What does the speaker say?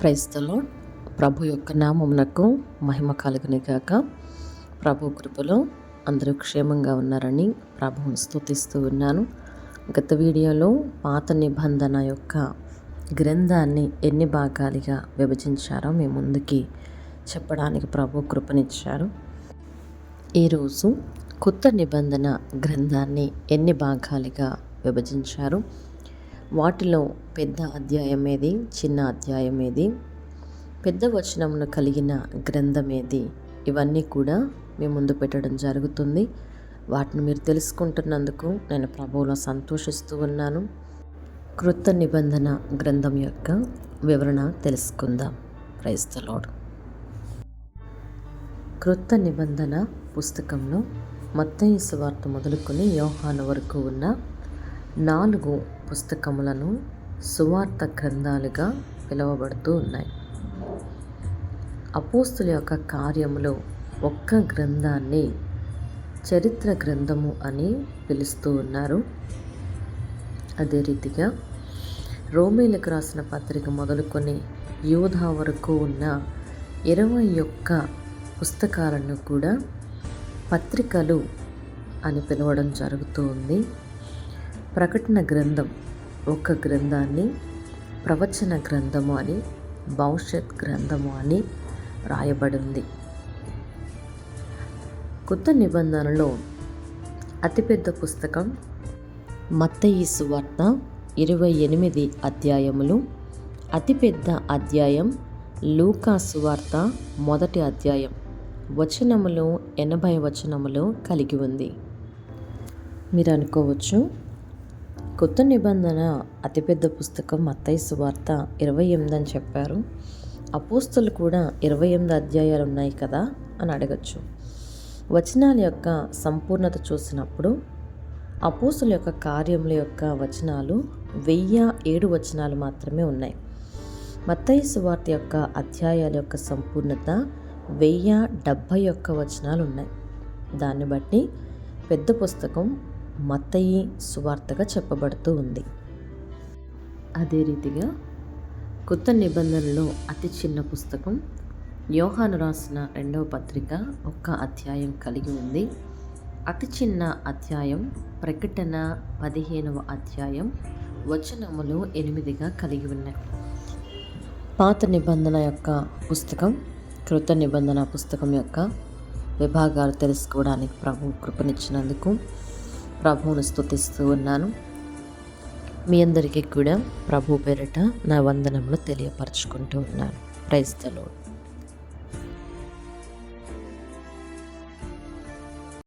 ప్రైస్తలో ప్రభు యొక్క నామమునకు మహిమ కలుగుని గాక. ప్రభు కృపలో అందరూ క్షేమంగా ఉన్నారని ప్రభువును స్తుతిస్తూ ఉన్నాను. గత వీడియోలో పాత నిబంధన యొక్క గ్రంథాన్ని ఎన్ని భాగాలుగా విభజించారో మీ ముందుకి చెప్పడానికి ప్రభు కృపనిచ్చారు. ఈరోజు కొత్త నిబంధన గ్రంథాన్ని ఎన్ని భాగాలుగా విభజించారు? వాటిలో పెద్ద అధ్యాయం ఏది? చిన్న అధ్యాయం ఏది? పెద్ద వచనమును కలిగిన గ్రంథం ఏది? ఇవన్నీ కూడా మీ ముందు పెట్టడం జరుగుతుంది. వాటిని మీరు తెలుసుకుంటున్నందుకు నేను ప్రభువులో సంతోషిస్తూ ఉన్నాను. కృత నిబంధన గ్రంథం యొక్క వివరణ తెలుసుకుందాం. క్రైస్తలోడ్ కృత నిబంధన పుస్తకంలో మత్తయ్య సువార్త మొదలుకొని యోహాను వరకు ఉన్న నాలుగు పుస్తకములను సువార్త గ్రంథాలుగా పిలువబడుతూ ఉన్నాయి. అపోస్తుల యొక్క కార్యములో ఒక్క గ్రంథాన్ని చరిత్ర గ్రంథము అని పిలుస్తూ ఉన్నారు. అదే రీతిగా రోమేలకు రాసిన పత్రిక మొదలుకొని యోధా వరకు ఉన్న ఇరవై ఒక్క పుస్తకాలను కూడా పత్రికలు అని పిలవడం జరుగుతూ ఉంది. ప్రకటన గ్రంథం ఒక గ్రంథాన్ని ప్రవచన గ్రంథము అని భవిష్యత్ గ్రంథము అని రాయబడింది. కొత్త నిబంధనలో అతిపెద్ద పుస్తకం మత్తయి సువార్త ఇరవై ఎనిమిది అధ్యాయములు అతిపెద్ద అధ్యాయం లూకా సువార్త మొదటి అధ్యాయం వచనములు ఎనభై వచనములు కలిగి ఉంది. మీరు అనుకోవచ్చు కొత్త నిబంధన అతిపెద్ద పుస్తకం మత్తయ్య సువార్త ఇరవై ఎనిమిది అని చెప్పారు. అపోస్తులు కూడా ఇరవై ఎనిమిది అధ్యాయాలు ఉన్నాయి కదా అని అడగచ్చు. వచనాల యొక్క సంపూర్ణత చూసినప్పుడు అపోస్తుల యొక్క కార్యముల యొక్క వచనాలు వెయ్యి ఏడు వచనాలు మాత్రమే ఉన్నాయి. మత్తయ్య సువార్త యొక్క అధ్యాయాల యొక్క సంపూర్ణత వెయ్యి డెబ్భై ఒక్క వచనాలు ఉన్నాయి. దాన్ని బట్టి పెద్ద పుస్తకం మత్తయి సువార్తగా చెప్పబడుతూ ఉంది. అదే రీతిగా కొత్త నిబంధనలో అతి చిన్న పుస్తకం యోహాను రాసిన రెండవ పత్రిక ఒక్క అధ్యాయం కలిగి ఉంది. అతి చిన్న అధ్యాయం ప్రకటన పదిహేనవ అధ్యాయం వచనములు ఎనిమిదిగా కలిగి ఉన్నాయి. పాత నిబంధన యొక్క పుస్తకం కృత నిబంధన పుస్తకం యొక్క విభాగాలు తెలుసుకోవడానికి ప్రభు కృపనిచ్చినందుకు ప్రభువును స్తుతిస్తూ ఉన్నాను. మీ అందరికీ కూడా ప్రభు పేరిట నా వందనములు తెలియపరచుకుంటూ ఉన్నాను. Praise the Lord.